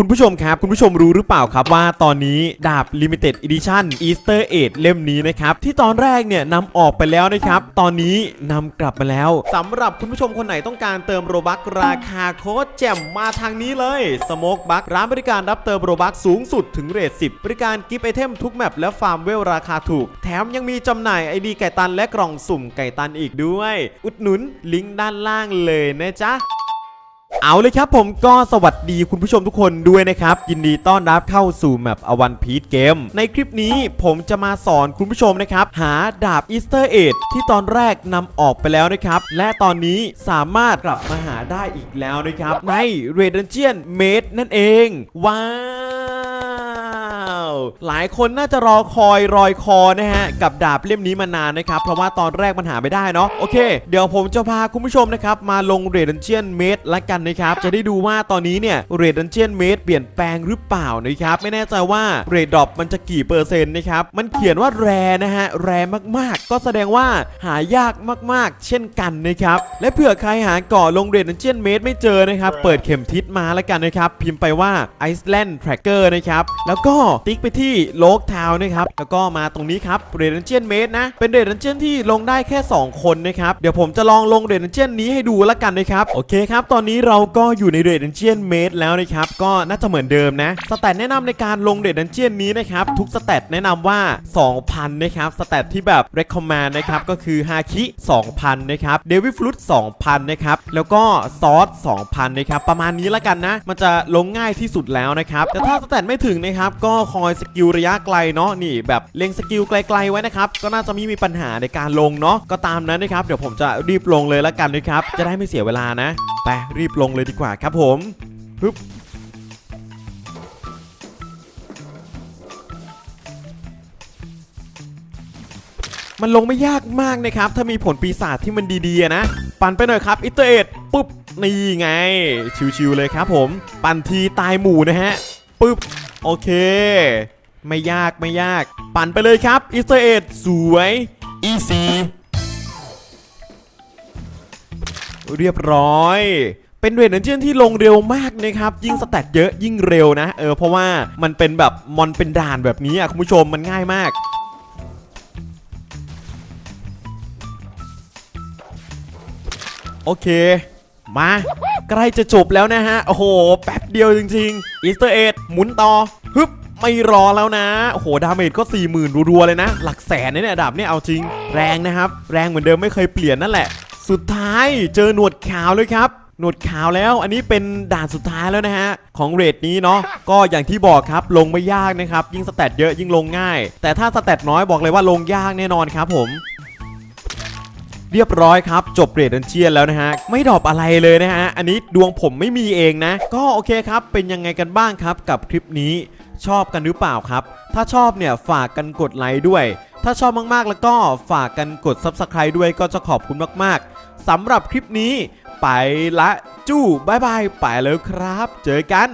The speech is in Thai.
คุณผู้ชมครับ คุณผู้ชมรู้หรือเปล่าครับว่าตอนนี้ดาบ Limited Edition Easter Egg เล่มนี้นะครับ ที่ตอนแรกเนี่ยนำออกไปแล้วนะครับ ตอนนี้นำกลับมาแล้วสำหรับคุณผู้ชมคนไหนต้องการเติมโรบัคราคาโคตรแจ่มมาทางนี้เลยสโมกบัคร้านบริการรับเติมโรบัคสูงสุดถึงเรท10 บริการกิฟต์ไอเทมทุกแมปและฟาร์มเวลราคาถูก แถมยังมีจำหน่ายไอดีไก่ตันและกล่องสุ่มไก่ตันอีกด้วย อุดหนุนลิงก์ด้านล่างเลยนะจ๊ะ เอาเลยครับผมก็สวัสดีคุณผู้ชมทุกคนด้วยนะครับ ยินดีต้อนรับเข้าสู่แมปอวันพีทเกมในคลิปนี้ผมจะมาสอนคุณผู้ชมนะครับ หาดาบอีสเตอร์เอ็ดที่ตอนแรกนำออกไปแล้วนะครับ และตอนนี้สามารถกลับมาหาได้อีกแล้วนะครับ ในเรดเดนเจียนเมดนั่นเอง ว้าว หลายคนน่าจะรอคอยรอยคอนะฮะกับดาบเล่มนี้มานานนะครับเพราะว่าตอนแรกมันหาไม่ได้เนาะโอเค เดี๋ยวผมจะพาคุณผู้ชมนะครับมาลงเรดันเจียนเมดละกันนะครับจะได้ดูว่าตอนนี้เนี่ยเรดันเจียนเมดเปลี่ยนแปลงหรือเปล่านะครับไม่แน่ใจว่าเรดดอปมันจะกี่เปอร์เซ็นต์นะครับมันเขียนว่าแรนะฮะแรมากๆ ก็แสดงว่าหายากมากๆ เช่นกันนะครับและเผื่อใครหาเก่อลงเรดันเจียนเมดไม่เจอนะครับเปิดเข็มทิศมาละกันนะครับพิมพ์ไปว่า Iceland Tracker นะครับแล้วก็ติ๊กไปที่โลกทาวนะครับแล้วก็มาตรงนี้ครับเรดันเจียนเมดนะ เป็นเรดันเจียนที่ลงได้แค่ 2 คนนะครับ เดี๋ยวผมจะลองลงเรดันเจียนนี้ให้ดูละกันนะครับ โอเคครับ ตอนนี้เราก็อยู่ในเรดันเจียนเมดแล้วนะครับ ก็น่าจะเหมือนเดิมนะ สแตทแนะนำในการลงเรดันเจียนนี้นะครับ ทุกสแตทแนะนำว่า 2,000 นะครับ สแตทที่แบบ recommend นะครับ ก็คือฮาคิ 2,000 นะครับ เดวิฟลุต2,000 นะครับ แล้วก็ซอส 2,000 นะครับ ประมาณนี้ละกันนะ มันจะลงง่ายที่สุดแล้วนะครับ แต่ถ้าสแตทไม่ถึงนะครับ ก็คอยสกิลระยะไกลเนาะนี่แบบเล็งสกิลไกลๆไว้นะครับก็น่าจะไม่มีปัญหาในการลงเนาะก็ตามนั้นนะครับเดี๋ยวผมจะรีบลงเลยละกันนะครับจะได้ไม่เสียเวลานะไปรีบลงเลยดีกว่าครับผมปึ๊บมันลงไม่ยากมากนะครับ ถ้ามีผลปีศาจที่มันดีๆนะ ปั่นไปหน่อยครับอิเตอร์เอ็ดปุ๊บ นี่ไง ชิวๆเลยครับผม ปั่นทีตายหมู่นะฮะ ปุ๊บ โอเค ไม่ยากไม่ยาก ปั่นไปเลยครับอิเตอร์เอ็ดสวยอีซีเรียบร้อยเป็นเรดเนเจียนที่ลงเร็วมากนะครับ ยิ่งสแตทเยอะยิ่งเร็วนะ เออเพราะว่ามันเป็นแบบมอนเป็นด่านแบบนี้อะคุณผู้ชมมันง่ายมาก โอเค มาใกล้จะจบแล้วนะฮะ โอ้โห แป๊บเดียวจริงๆอีสเตอร์เอ็ดหมุนต่อฮึบ ไม่รอแล้วนะ โอ้โห ดาเมจก็ 40,000 รัวๆ เลยนะ หลักแสนเนี่ยดาบเนี่ยเอาจริง แรงนะครับ แรงเหมือนเดิมไม่เคยเปลี่ยนนั่นแหละ สุดท้ายเจอหนวดขาวเลยครับหนวดขาวแล้วอันนี้เป็นด่านสุดท้ายแล้วนะฮะ ของเรทนี้เนาะก็อย่างที่บอกครับลงไม่ยากนะครับ ยิ่งสแตทเยอะยิ่งลงง่าย แต่ถ้าสแตทน้อยบอกเลยว่าลงยากแน่นอนครับผม เรียบร้อยครับ จบเรดดันเจียนแล้วนะฮะ ไม่ดรอปอะไรเลยนะฮะ อันนี้ดวงผมไม่มีเองนะ ก็โอเคครับ เป็นยังไงกันบ้างครับกับคลิปนี้ ชอบกันหรือเปล่าครับ ถ้าชอบเนี่ยฝากกันกดไลค์ด้วย ถ้าชอบมากๆแล้วก็ฝากกันกด Subscribe ด้วยก็จะขอบคุณมากๆสำหรับคลิปนี้ ไปละจู้บายบายไปแล้วครับ เจอกัน